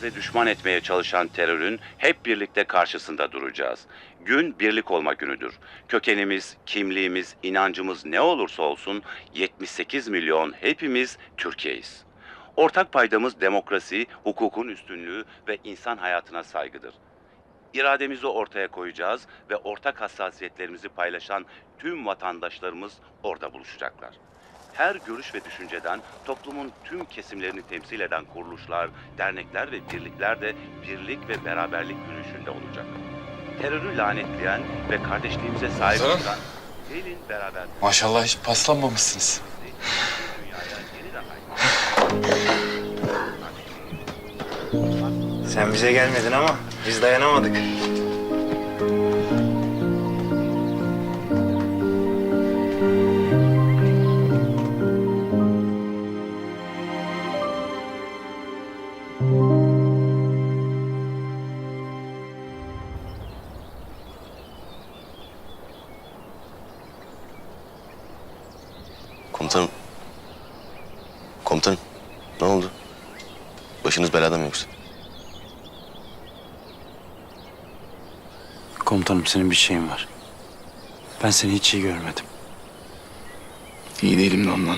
bize düşman etmeye çalışan terörün hep birlikte karşısında duracağız. Gün birlik olma günüdür. Kökenimiz, kimliğimiz, inancımız ne olursa olsun 78 milyon hepimiz Türkiye'yiz. Ortak paydamız demokrasi, hukukun üstünlüğü ve insan hayatına saygıdır. İrademizi ortaya koyacağız ve ortak hassasiyetlerimizi paylaşan tüm vatandaşlarımız orada buluşacaklar. Her görüş ve düşünceden toplumun tüm kesimlerini temsil eden kuruluşlar, dernekler ve birlikler de birlik ve beraberlik yürüyüşünde olacak. Terörü lanetleyen ve kardeşliğimize sahip çıkan gelin beraber Maşallah hiç paslanmamışsınız. Sen bize gelmedin ama biz dayanamadık. Komutanım. Komutanım. Ne oldu? Başınız belada mı yoksa? Komutanım senin bir şeyin var. Ben seni hiç iyi görmedim. İyi değilim de ondan.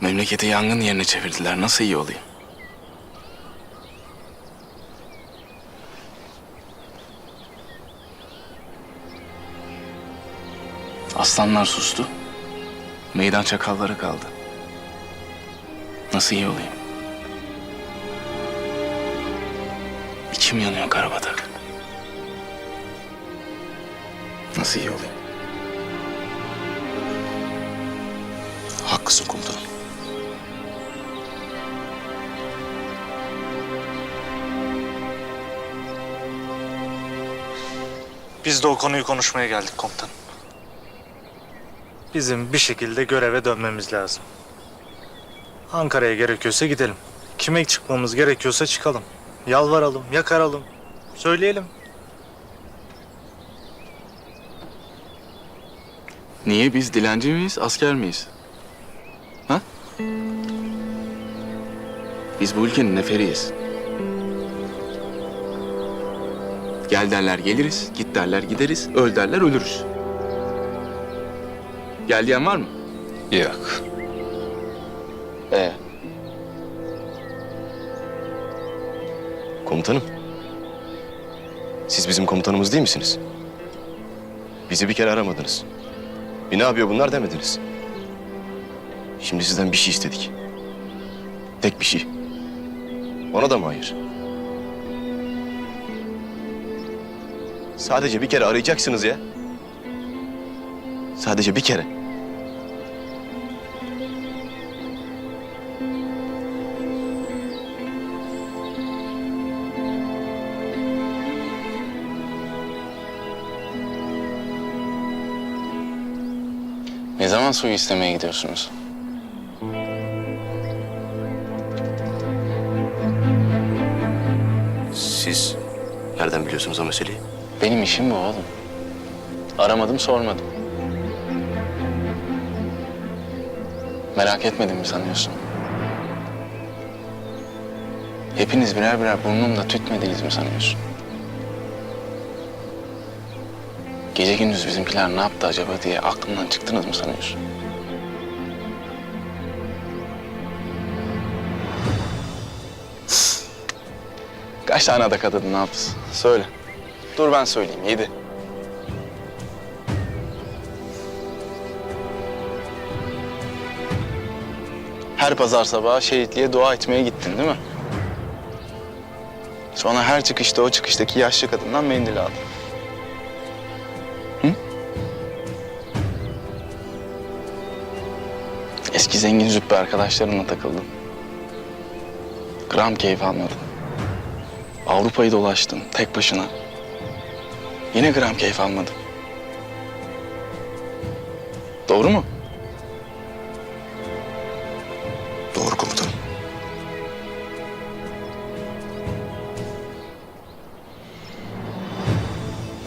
Memleketi yangın yerine çevirdiler. Nasıl iyi olayım? Aslanlar sustu. Meydan çakalları kaldı. Nasıl iyi olayım? İçim yanıyor Karabatak. Nasıl iyi olayım? Haklısın komutanım. Biz de o konuyu konuşmaya geldik komutanım. Bizim bir şekilde göreve dönmemiz lazım. Ankara'ya gerekiyorsa gidelim. Kime çıkmamız gerekiyorsa çıkalım. Yalvaralım, yakaralım. Söyleyelim. Niye biz dilenci miyiz, asker miyiz? Ha? Biz bu ülkenin neferiyiz. Gel derler geliriz, git derler gideriz, öl derler ölürüz. Gel diyen var mı? Yok. Ee, Komutanım. Siz bizim komutanımız değil misiniz? Bizi bir kere aramadınız. Bir ne yapıyor bunlar demediniz. Şimdi sizden bir şey istedik. Tek bir şey. Ona da mı hayır? Sadece bir kere arayacaksınız ya. Sadece bir kere. Ne zaman suyu istemeye gidiyorsunuz? Siz nereden biliyorsunuz o meseleyi? Benim işim bu oğlum. Aramadım, sormadım. Merak etmedim mi sanıyorsun? Hepiniz birer birer burnumda tütmediniz mi sanıyorsun? Gece gündüz bizimkiler ne yaptı acaba diye aklımdan çıktınız mı sanıyorsun? Kaç tane adak adadın ne yaptın? Söyle. Dur ben söyleyeyim. Yedi. Her pazar sabahı şehitliğe dua etmeye gittin değil mi? Sonra her çıkışta o çıkıştaki yaşlı kadından mendil aldın. Eski zengin züppe arkadaşlarınla takıldın. Gram keyif almadın. Avrupa'yı dolaştın tek başına. Yine gram keyif almadın. Doğru mu? Doğru komutanım.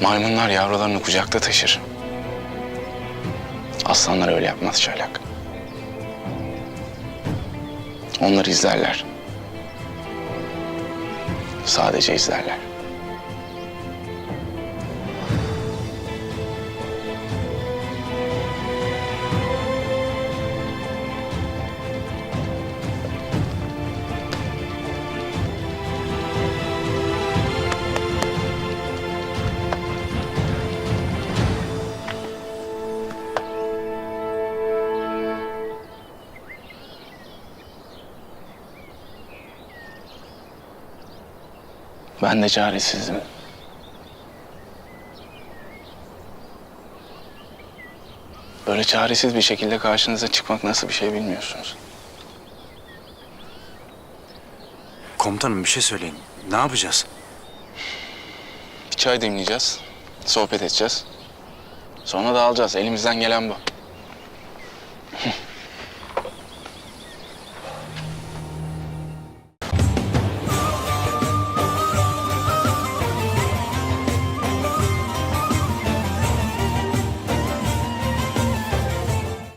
Maymunlar yavrularını kucakta taşır. Aslanlar öyle yapmaz Çaylak. Onlar izlerler. Sadece izlerler. Ben de çaresizdim. Böyle çaresiz bir şekilde karşınıza çıkmak nasıl bir şey bilmiyorsunuz. Komutanım bir şey söyleyin. Ne yapacağız? Bir çay demleyeceğiz, sohbet edeceğiz. Sonra dağılacağız. Elimizden gelen bu.